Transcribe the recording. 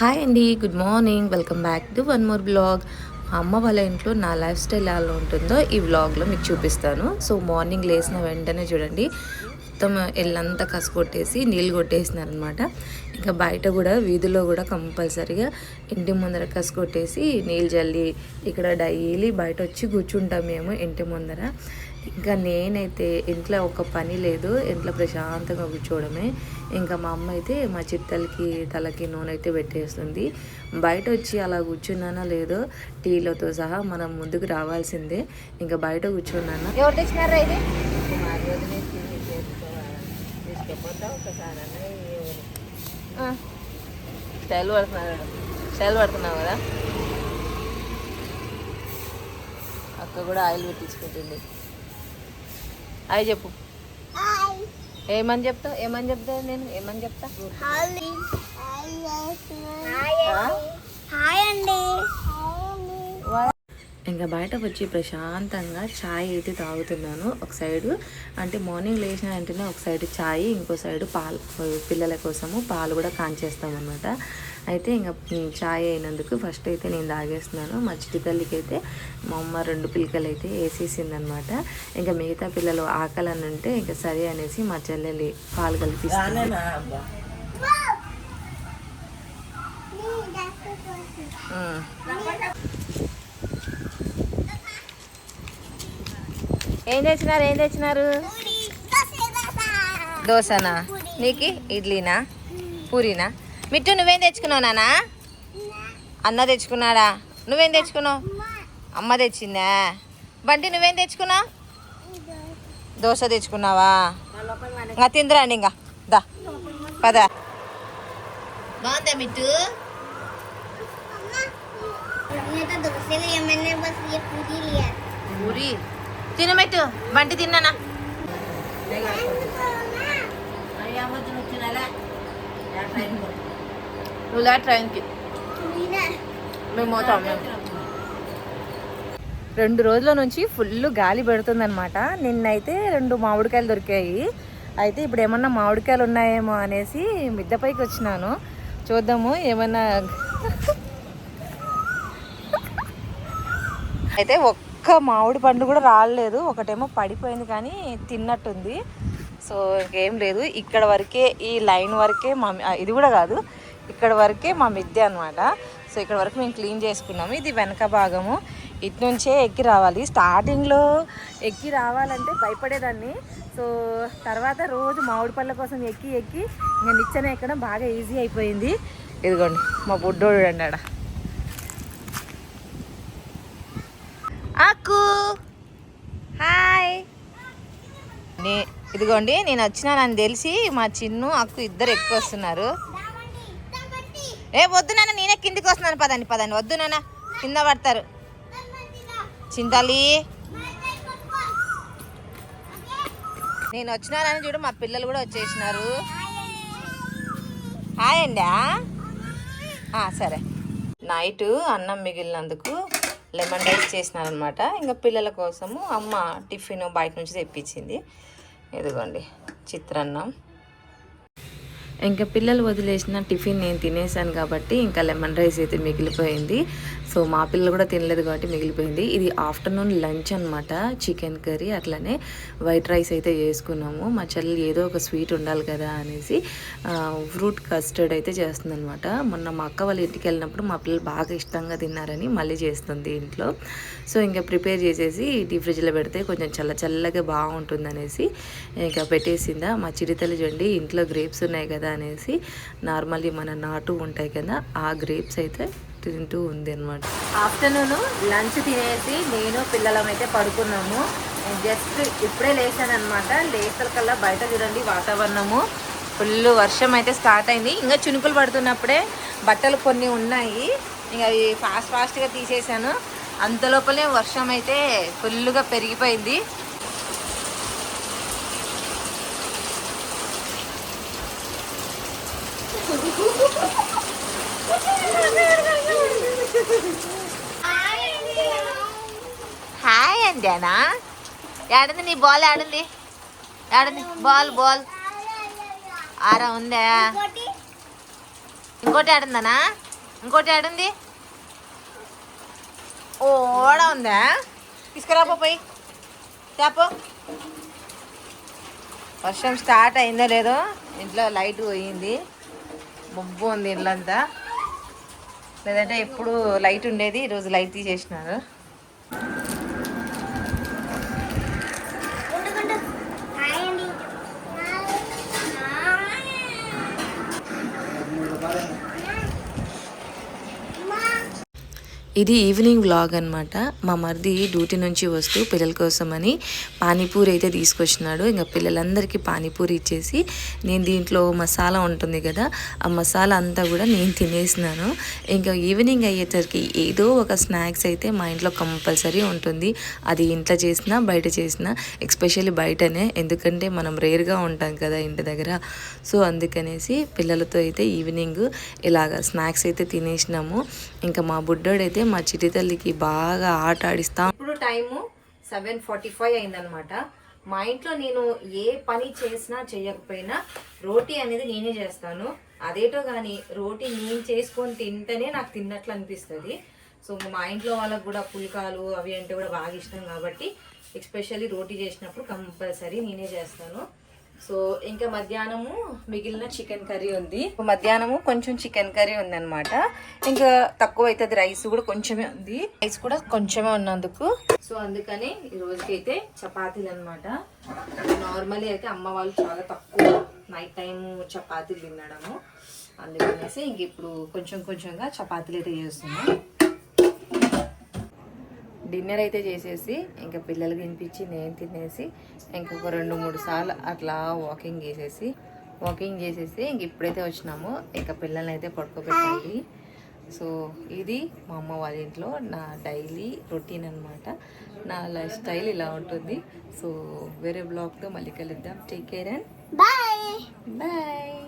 Hi అండి good morning. Welcome back to one more blog. మా అమ్మ వాళ్ళ ఇంట్లో నా లైఫ్ స్టైల్ ఎలా ఉంటుందో ఈ వ్లాగ్లో మీకు చూపిస్తాను. సో మార్నింగ్ లేచిన వెంటనే చూడండి మొత్తం ఎల్లంతా కసుకొట్టేసి నీళ్ళు కొట్టేసినారనమాట. ఇంకా బయట కూడా వీధిలో కూడా కంపల్సరీగా ఇంటి ముందర కసుకొట్టేసి నీళ్ళు జల్లి ఇక్కడ డైలీ బయట వచ్చి కూర్చుంటాం మేము ఇంటి ముందర. ఇంకా నేనైతే ఇంట్లో ఒక పని లేదు ఇంట్లో ప్రశాంతంగా కూర్చోవడమే. ఇంకా మా అమ్మ అయితే మా చిట్టలకి తలకి నూనె అయితే పెట్టేస్తుంది. బయట వచ్చి అలా కూర్చున్నానా లేదో టీలతో సహా మనం ముందుకు రావాల్సిందే. ఇంకా బయట కూర్చున్నాను? ఎవరు తెచ్చినారా ఇది? స్టైల్ స్టైల్ పడుతున్నావు కదా? అక్క కూడా ఆయిల్ పెట్టించుకుంటుంది. అవి చెప్పు. ఏమని చెప్తావు ఏమని చెప్తా నేను? ఏమని చెప్తా? హాయ్ అండి ఇంకా బయటకు వచ్చి ప్రశాంతంగా ఛాయ్ అయితే తాగుతున్నాను. ఒక సైడు అంటే మార్నింగ్ లేచిన వెంటనే ఒక సైడు ఛాయ్ ఇంకో సైడు పాలు పిల్లల కోసము పాలు కూడా కాంచేస్తాం అనమాట అయితే ఇంకా ఛాయ్ అయినందుకు ఫస్ట్ అయితే నేను తాగేస్తున్నాను. మా చిట్టి తల్లికి అయితే మా అమ్మ రెండు పిల్లకలు అయితే వేసేసింది అనమాట ఇంకా మిగతా పిల్లలు ఆకలి అని ఉంటే ఇంకా సరే అనేసి మా చెల్లెలి పాలు ఉమ్. ఏం తెచ్చినారు? ఏం తెచ్చినారు? దోశనా? నీకు? ఇడ్లీనా? పూరీనా? మిట్టు నువ్వేం తెచ్చుకున్నావు నానా? అన్న తెచ్చుకున్నాడా? నువ్వేం తెచ్చుకున్నావు? అమ్మ తెచ్చిందా? బంటి నువ్వేం తెచ్చుకున్నావు? దోశ తెచ్చుకున్నావా? ఇంకా తిందరాండి ఇంకా. దా. పదా. బాగుందా మిట్టు? పూరి. తినమెట్టు బంటి తిన్నానా? అయ్యా వచ్చిన నువ్వు ట్రైన్కి మేము పోతాం రెండు రోజుల నుంచి ఫుల్ గాలి పెడుతుందన్నమాట. నిన్నైతే రెండు మామిడికాయలు దొరికాయి. అయితే ఇప్పుడు ఏమన్నా మామిడికాయలు ఉన్నాయేమో అనేసి మిద్దపైకి వచ్చినాను. చూద్దాము ఏమన్నా అయితే ఒక్క మామిడి పండు కూడా రాలేదు. ఒకటేమో పడిపోయింది కానీ తిన్నట్టుంది. సో ఇంకేం లేదు. ఇక్కడ వరకే ఈ లైన్ వరకే మా ఇది కూడా కాదు. ఇక్కడ వరకే మా మిద్దె అనమాట సో ఇక్కడ వరకు మేము క్లీన్ చేసుకున్నాము. ఇది వెనక భాగము. ఇటు నుంచే ఎక్కి రావాలి. స్టార్టింగ్లో ఎక్కి రావాలంటే భయపడేదాన్ని. సో తర్వాత రోజు మామిడి పళ్ళ కోసం ఎక్కి ఎక్కి ఇంకా నిచ్చెన ఎక్కడం బాగా ఈజీ అయిపోయింది. ఇదిగోండి మా బుడ్డోడు అండి ఆడ. అక్కు! హాయ్! నే ఇదిగోండి నేను వచ్చినానని తెలిసి మా చిన్ను అక్కు ఇద్దరు ఎక్కువ వస్తున్నారు. ఏ వద్దు నాన్న నేనే కిందికి వస్తున్నాను. పదండి పదండి. వద్దు నాన్న కింద పడతారు. చింతాలి. నేను వచ్చినానని చూడు మా పిల్లలు కూడా వచ్చేసినారు. హాయ్ అండి సరే. నైట్ అన్నం మిగిలినందుకు లెమన్ రైస్ చేసినారనమాట. ఇంకా పిల్లల కోసము అమ్మ టిఫిన్ బయట నుంచి తెప్పించింది. ఇదిగోండి చిత్రాన్నం. ఇంకా పిల్లలు వదిలేసిన టిఫిన్ నేను తినేసాను కాబట్టి ఇంకా లెమన్ రైస్ అయితే మిగిలిపోయింది. సో మా పిల్లలు కూడా తినలేదు కాబట్టి మిగిలిపోయింది. ఇది ఆఫ్టర్నూన్ లంచ్ అనమాట చికెన్ కర్రీ అట్లనే వైట్ రైస్ అయితే చేసుకున్నాము. మా చెల్లి ఏదో ఒక స్వీట్ ఉండాలి కదా అనేసి ఫ్రూట్ కస్టర్డ్ అయితే చేస్తుందనమాట మొన్న మా అక్క వాళ్ళ ఇంటికి వెళ్ళినప్పుడు మా పిల్లలు బాగా ఇష్టంగా తిన్నారని మళ్ళీ చేస్తుంది ఇంట్లో. సో ఇంకా ప్రిపేర్ చేసేసి డీప్ ఫ్రిడ్జ్లో పెడితే కొంచెం చల్ల చల్లగా బాగుంటుంది అనేసి ఇంకా పెట్టేసిందా. మా చిరితలు చూడండి ఇంట్లో గ్రేప్స్ ఉన్నాయి కదా అనేసి నార్మల్లీ మన నాటు ఉంటాయి కదా ఆ గ్రేప్స్ అయితే తింటూ ఉంది అనమాట ఆఫ్టర్నూన్ లంచ్ తినేసి నేను పిల్లలం అయితే పడుకున్నాము జస్ట్ ఇప్పుడే లేచాను అనమాట లేసరికల్లా బయట చూడండి వాతావరణము. ఫుల్ వర్షం అయితే స్టార్ట్ అయింది. ఇంకా చినుకులు పడుతున్నప్పుడే బట్టలు కొన్ని ఉన్నాయి. ఇంకా అవి ఫాస్ట్ ఫాస్ట్గా తీసేసాను అంత లోపలే వర్షం అయితే ఫుల్గా పెరిగిపోయింది. అందేనా ఏడుంది నీ బాల్ ఏడుంది ఏడుంది బాల్ బాల్. ఆరా ఉందా? ఇంకోటి. ఆడిందనా? ఇంకోటి ఆడుంది. ఓడ ఉందా? తీసుకురాపో పోయి. తేపో వర్షం స్టార్ట్ అయిందో లేదో ఇంట్లో లైట్ పోయింది. బొబ్బు ఉంది ఇల్లంతా. లేదంటే ఎప్పుడు లైట్ ఉండేది ఈరోజు లైట్ తీసేసినారు. ఇది ఈవినింగ్ వ్లాగ్ అనమాట మా మరిది డ్యూటీ నుంచి వస్తూ పిల్లల కోసమని పానీపూరి అయితే తీసుకొచ్చినాడు. ఇంకా పిల్లలందరికీ పానీపూరి ఇచ్చేసి నేను దీంట్లో మసాలా ఉంటుంది కదా ఆ మసాలా అంతా కూడా నేను తినేసినాను. ఇంకా ఈవినింగ్ అయ్యేసరికి ఏదో ఒక స్నాక్స్ అయితే మా ఇంట్లో కంపల్సరీ ఉంటుంది. అది ఇంట్లో చేసినా బయట చేసినా ఎక్స్పెషల్లీ బయటనే. ఎందుకంటే మనం రేర్గా ఉంటాం కదా ఇంటి దగ్గర. సో అందుకనేసి పిల్లలతో అయితే ఈవినింగ్ ఇలాగ స్నాక్స్ అయితే తినేసినాము. ఇంకా మా బుడ్డోడైతే మా చిటి తల్లికి బాగా ఆట ఆడిస్తాం. ఇప్పుడు టైము సెవెన్ ఫార్టీ ఫైవ్ అయిందనమాట మా ఇంట్లో నేను ఏ పని చేసినా చేయకపోయినా రోటీ అనేది నేనే చేస్తాను. అదేటో కానీ రోటీ నేను చేసుకొని తింటేనే నాకు తిన్నట్లు అనిపిస్తుంది. సో మా ఇంట్లో వాళ్ళకు కూడా పుల్కాలు అవి అంటే కూడా బాగా ఇష్టం కాబట్టి ఎస్పెషల్లీ రోటీ చేసినప్పుడు కంపల్సరీ నేనే చేస్తాను. సో ఇంకా మధ్యాహ్నము మిగిలిన చికెన్ కర్రీ ఉంది. మధ్యాహ్నము కొంచెం చికెన్ కర్రీ ఉంది అనమాట ఇంకా తక్కువ అవుతుంది రైస్ కూడా కొంచెమే ఉంది. రైస్ కూడా కొంచెమే ఉన్నందుకు. సో అందుకని ఈ రోజుకైతే చపాతీలు అనమాట నార్మల్లీ అయితే అమ్మ వాళ్ళు చాలా తక్కువ నైట్ టైం చపాతీలు తినడము. అందుకనేసి ఇంక ఇప్పుడు కొంచెం కొంచెంగా చపాతీలు అయితే చేస్తున్నాం. డిన్నర్ అయితే చేసేసి ఇంకా పిల్లలకి తినిపించి నేను తినేసి ఇంకొక రెండు మూడు సార్లు అట్లా వాకింగ్ చేసేసి వాకింగ్ చేసేసి ఇంక ఇప్పుడైతే వచ్చినాము. ఇంకా పిల్లల్ని అయితే పడుకోబెట్టాలి. సో ఇది మా అమ్మ వాళ్ళ ఇంట్లో నా డైలీ రొటీన్ అనమాట నా లైఫ్ స్టైల్ ఇలా ఉంటుంది. సో వేరే బ్లాగ్తో మళ్ళీ కలుద్దాం. Take care and bye bye